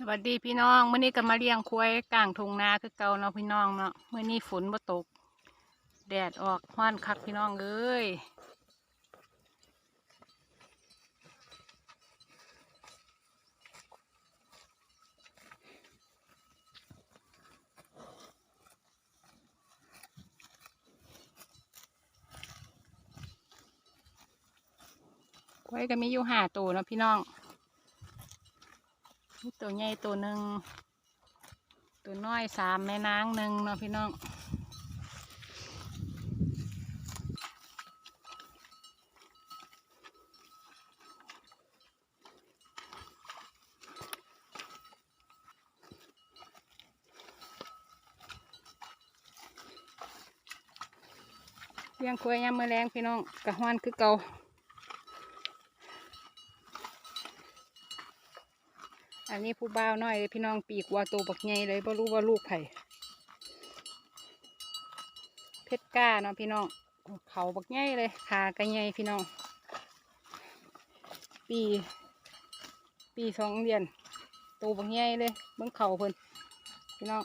สวัสดีพี่น้องเมื่อนี้ก็มาเลี้ยงควายกลางทุ่งนาคือเก่าเนาะพี่น้องเนาะเมื่อนี้ฝนบ่ตก แดดออกห้อนคักพี่น้องเอ้ยควายก็มีอยู่ห้าตัวเนาะพี่น้อง ตัวใหญ่ตัวหนึ่งตัวน้อยสามแม่นางหนึ่งเนาะพี่น้องเลี้ยงควายยามมือแรงพี่น้องกะฮ้อนคือเก่า อันนี้ผู้บ่าวน้อยเลยพี่น้องปีกว่าโตบักใหญ่เลยบ่รู้ว่าลูกไผ่เพชรก้าเนาะพี่น้องเขาบักใหญ่เลยขากระใหญ่พี่น้อง ปี ปีสองเดือนโตบักใหญ่เลยเบิ่งเขาเพิ่นพี่น้อง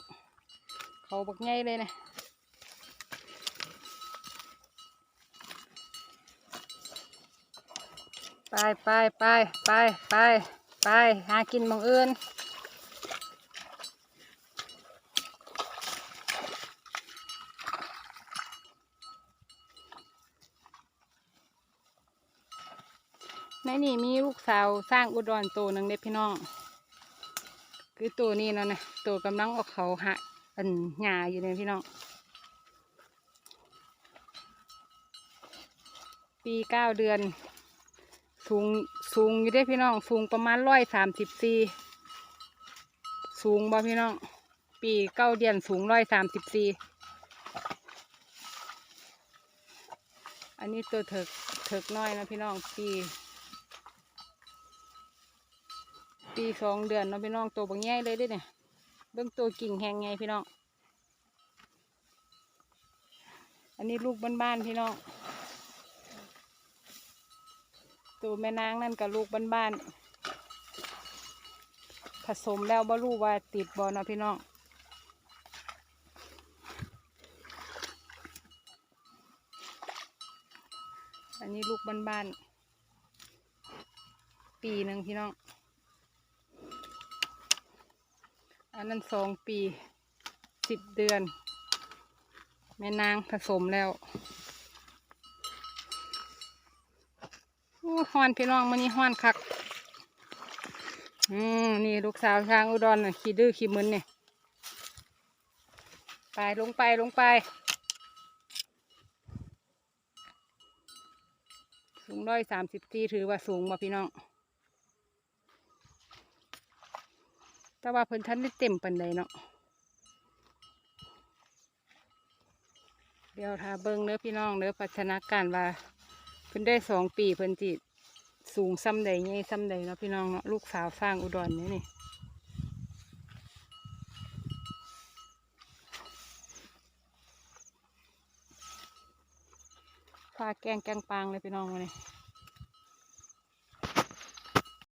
เขาบักใหญ่เลยนะไปไปไปไปไป ไป หากินมองอื่นในนี่มีลูกสาวสร้างอุดรตัวหนึ่งเด็พี่น้อง คือตัวนี้เนาะนะตัวกำลังออกเขาหะอันหญ้าอยู่เนี่ยพี่น้อง ปีเก้าเดือน สูงสูงอยู่ได้พี่น้องสูงประมาณร้อยสามสิบสี่สูงบ่พี่น้อง ปีเก้าเดือนสูงร้อยสามสิบสี่อันนี้ตัวเถิกเถิกน้อยนะพี่น้องปี ปีสองเดือนนะพี่น้องตัวบางแง่เลยด้เนี่ยเบื้องตัวกิ่งแหงไงพี่น้อง อันนี้ลูกบ้านๆพี่น้อง ตัวแม่นางนั่นกับลูกบ้านๆผสมแล้วบ่รู้ว่าติดบอเนะพี่น้องอันนี้ลูกบ้านๆปีหนึ่งพี่น้อง อันนั้นสองปีสิบเดือน แม่นางผสมแล้วโอ้ ฮ้อนพี่น้องมันนี่ฮ้อนคัก อืมนี่ลูกสาวช้างอุดรน่ะขี้ดื้อขี้มึนเนี่ยไปลงไปลงไป สูงร้อยสามสิบที่ถือว่าสูงมาพี่น้อง แต่ว่าเพิ่นท่านได้เต็มปันใดเนาะ เดี๋ยวถ้าเบิ้งเนื้อพี่น้องเนื้อพัฒนาการว่า พิ่นได้สองปีเพิ่นจิสูงซ้ำใดใหญ่ซ้ำใดเนาะพี่น้องเนาะลูกสาวสร้างอุดรนี่นี่ฟ้าแกงแกงปางเลยพี่น้องมาเนี่ย